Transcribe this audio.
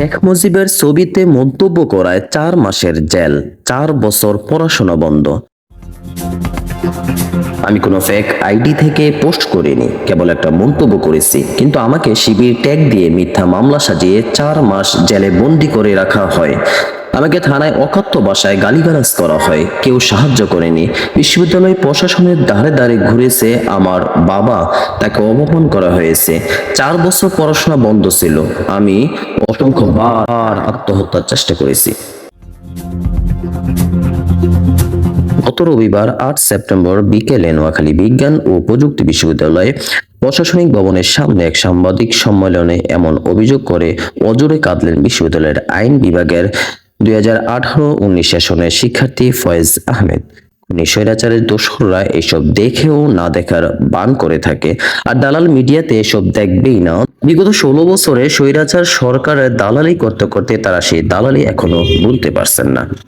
শেখ মুজিবের ছবিতে মন্তব্য করায় চার মাসের জেল, চার বছর পড়াশোনা বন্ধ। আমি কোনো ফেক আইডি থেকে পোস্ট করিনি, কেবল একটা মন্তব্য করেছি। কিন্তু আমাকে শিবির ট্যাগ দিয়ে মিথ্যা মামলা সাজিয়ে চার মাস জেলে বন্দি করে রাখা হয়। আমাকে থানায় অকথ্য ভাষায় গালিগালাজ করা হয়। কেউ সাহায্য করেনি। বিশ্ববিদ্যালয় প্রশাসনের দ্বারে দ্বারে ঘুরেছে আমার বাবা। তাকে অপমান করা হয়েছে। চার বছর পড়াশোনা বন্ধ ছিল। আমি অসংখ্য বার আত্মহত্যার চেষ্টা করেছি। গত রবিবার, আট সেপ্টেম্বর বিকেলে নোয়াখালী বিজ্ঞান ও প্রযুক্তি বিশ্ববিদ্যালয়ে প্রশাসনিক ভবনের সামনে এক সাংবাদিক সম্মেলনে এমন অভিযোগ করে, অজরে কাঁদলেন বিশ্ববিদ্যালয়ের আইন বিভাগের দুই হাজার শিক্ষার্থী ফয়েজ আহমেদ। উনি স্বৈরাচারের দোসররা এসব দেখেও না দেখার বান করে থাকে। আর দালাল মিডিয়াতে এসব দেখবেই না। বিগত ষোলো বছরে স্বৈরাচার সরকারের দালালি করতে করতে তারা সেই দালালি এখনও ভুলতে পারছেন না।